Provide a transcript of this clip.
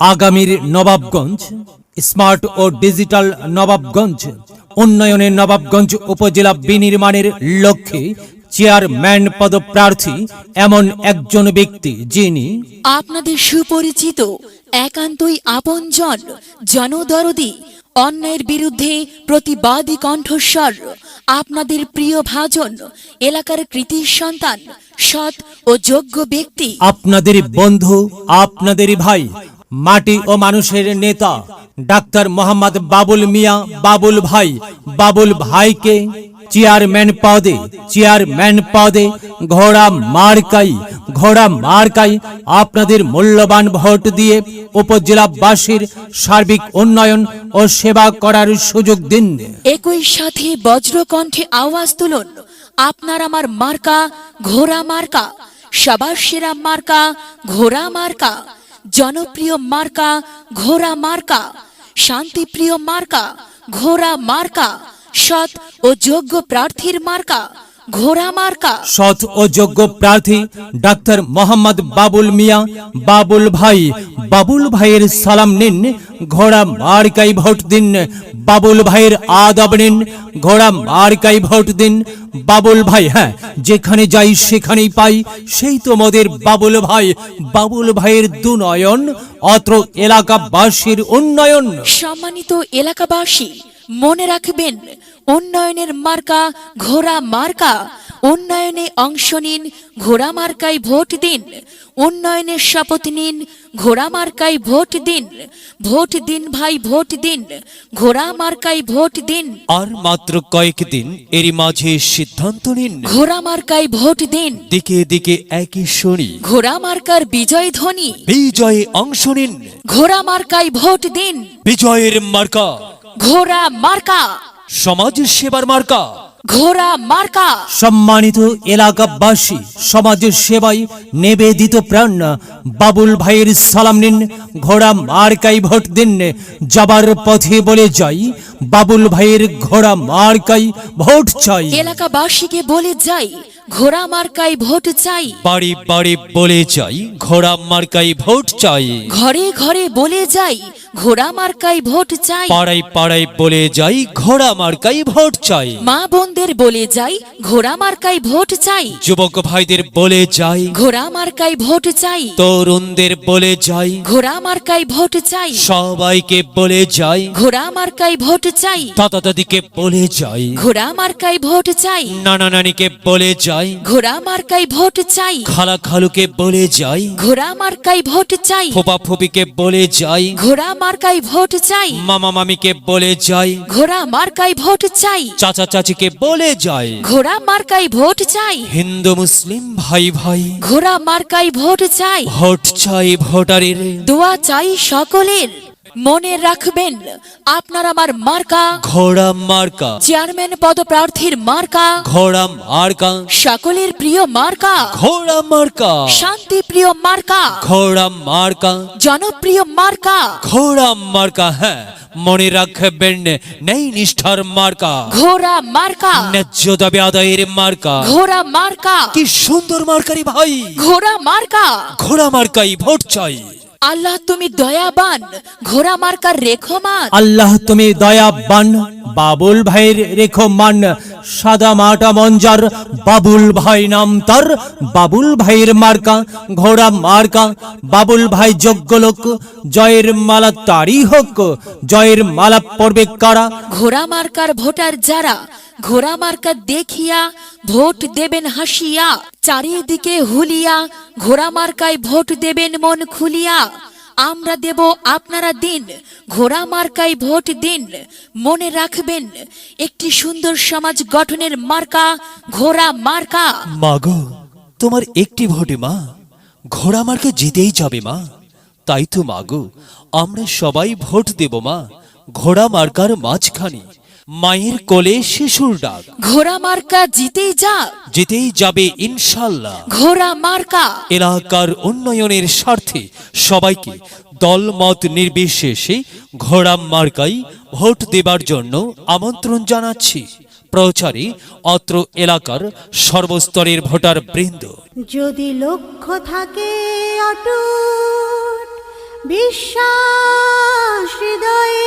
আগামীর নবাবগঞ্জ স্মার্ট ও ডিজিটাল নবাবগঞ্জ উন্নয়নের নবাবগঞ্জ উপজেলা বিনির্মাণের লক্ষ্যে চেয়ারম্যান পদপ্রার্থী এমন একজন ব্যক্তি যিনি আপনাদের সুপরিচিত একান্তই আপনজন জনদরদি অন্যায়ের বিরুদ্ধে প্রতিবাদী কণ্ঠস্বর আপনাদের প্রিয় ভাজন এলাকার কৃতি সন্তান সৎ ও যোগ্য ব্যক্তি। আপনাদের বন্ধু আপনাদের ভাই মাটি ও মানুষের নেতা, ডাক্তার মোহাম্মদ বাবুল মিয়া বাবুল ভাই। বাবুল ভাইকে চেয়ারম্যান পদে চেয়ারম্যান পদে ঘোড়া মার্কাই ঘোড়া মার্কাই আপনাদের মূল্যবান ভোট দিয়ে উপজেলাবাসীর সার্বিক উন্নয়ন ও সেবা করার সুযোগ দিন। একই সাথে বজ্রকণ্ঠে আওয়াজ তুলুন। আপনার আমার মার্কা, ঘোড়া মার্কা সবার সেরা মার্কা, ঘোড়া মার্কা। জনপ্রিয় মার্কা ঘোড়া মার্কা শান্তিপ্রিয় মার্কা ঘোড়া মার্কা সৎ ও যোগ্য প্রার্থীর মার্কা। ঘোড়া মার্কা। সৎ ও যোগ্য প্রার্থী ডাক্তার মোহাম্মদ বাবুল মিয়া। বাবুল ভাই বাবুল ভাইয়ের সালাম নিন। ঘোড়া মার্কাই ভোট দিন। বাবুল ভাইয়ের আদব নিন। ঘোড়া মার্কাই ভোট দিন। বাবুল ভাই হ্যাঁ যেখানে যাই সেখানেই পাই। সেই তো মোদের বাবুল ভাই। বাবুল ভাইয়ের দুনয়ন অত্র এলাকাবাসীর উন্নয়ন। সম্মানিত এলাকাবাসী মনে রাখবেন উন্নয়নের মার্কা ঘোড়া মার্কা। উন্নয়নে অংশ নিন ঘোড়া মার্কায় ভোট দিন। উন্নয়নের শপথ নিন ঘোড়া মার্কায় ভোট দিন। ভোট দিন ভাই ভোট দিন। ঘোড়া মার্কায় ভোট দিন। আর মাত্র কয়েকদিন এরই মাঝে সিদ্ধান্ত নিন। ঘোড়া মার্কায় ভোট দিন। দিকে দিকে একই শুনি। ঘোড়া মার্কার বিজয় ধ্বনি। বিজয়ে অংশ নিন। ঘোড়া মার্কায় ভোট দিন। বিজয়ের মার্কা। ঘোড়া মার্কা। সমাজ সেবার মার্কা। ঘোড়া মার্কা। সম্মানিত এলাকাবাসী সমাজের সেবায় নিবেদিত প্রাণ। বাবুল ভাইয়ের সালাম নিন ঘোড়া মার্কাই ভোট দিন যাবার পথে বলে যাই বাবুল ভাইয়ের ঘোড়া মার্কাই ভোট চাই। এলাকাবাসীকে বলে যাই ঘোড়া মার্কায় ভোট চাই। বাড়ি বাড়ি বলে যাই ঘোড়া মার্কাই ভোট চাই। ঘরে ঘরে বলে যাই ঘোড়া মার্কায় ভোট চাই। পাড়ায় পাড়ায় বলে যাই ঘোড়া মার্কাই ভোট চাই। মা বোনদের বলে যাই ঘোড়া মার্কায় ভোট চাই। যুবক ভাইদের বলে যাই ঘোড়া মার্কাই ভোট চাই। তরুণদের বলে যাই ঘোড়া মার্কাই ভোট চাই। সবাইকে বলে যাই ঘোড়া মার্কাই ভোট চাই। দাদা দাদিকে বলে যাই ঘোড়া মার্কায় ভোট চাই। নানা নানিকে বলে যাই। ঘোড়া মার্কায় ভোট চাই। খালা খালুকে বলে যাই। ঘোড়া মার্কায় ভোট চাই। ফোপা ফুপিকে বলে যাই। ঘোড়া মার্কায় ভোট চাই। মামা মামিকে বলে যাই। ঘোড়া মার্কায় ভোট চাই। চাচা চাচিকে বলে যাই। ঘোড়া মার্কায় ভোট চাই। হিন্দু মুসলিম ভাই ভাই। ঘোড়া মার্কায় ভোট চাই। ভোট চাই ভোটারের। দোয়া চাই সকলের। মনে রাখবেন আপনার আমার মার্কা। ঘোড়া মার্কা। চেয়ারম্যান পদপ্রার্থীর মার্কা। ঘোড়া মার্কা। সকলের প্রিয় মার্কা। ঘোড়া মার্কা। শান্তি প্রিয় মার্কা। ঘোড়া মার্কা। জনপ্রিয় মার্কা। ঘোড়া মার্কা হ্যাঁ মনে রাখবেন নেই নিষ্ঠার মার্কা। ঘোড়া মার্কা। ন্যায্য দাবি আদায়ের মার্কা। ঘোড়া মার্কা। কি সুন্দর মার্কারি ভাই। ঘোড়া মার্কা। ঘোড়া মার্কাই ভোট চাই। আল্লাহ তুমি দয়াবান ঘোড়া মার্কার রেখমান। আল্লাহ তুমি দয়াবান বাবুল ভাইয়ের রেখো মান সাদা মাটা মঞ্জার বাবুল ভাই নাম তার। বাবুল ভাইয়ের মার্কা, ঘোড়া মার্কা। বাবুল ভাই যোগ্য লোক, জয়ের মালা তারই হোক। জয়ের মালা পড়বে কারা? ঘোড়া মার্কার ভোটার যারা, ঘোড়া মার্কা দেখিয়া ভোট দেবেন হাসিয়া, চারিদিকে হুলিয়া, ঘোড়া মার্কায় ভোট দেবেন মন খুলিয়া। আমরা দেব আপনারা দিন, ঘোড়া মার্কাই ভোট দিন, মনে রাখবেন, একটি সুন্দর সমাজ গঠনের মার্কা, ঘোড়া মার্কা। মাগো, তোমার একটি ভোটে মা, ঘোড়া মার্কা জিতেই যাবে মা। তাই তো মাগো, আমরা সবাই ভোট দেব মা, ঘোড়া মার্কার মাঝখানে। মায়ের কোলে শিশুর ডাক। ঘোড়া মার্কা জিতেই যা জিতেই যাবে ইনশাল্লাহ। ঘোড়া মার্কা। এলাকার উন্নয়নের স্বার্থে সবাইকে দলমত নির্বিশেষে ঘোড়া মার্কাই ভোট দেবার জন্য আমন্ত্রণ জানাচ্ছি। প্রচারে অত্র এলাকার সর্বস্তরের ভোটার বৃন্দ। যদি লক্ষ্য থাকে অটুট বিশ্বাস হৃদয়ে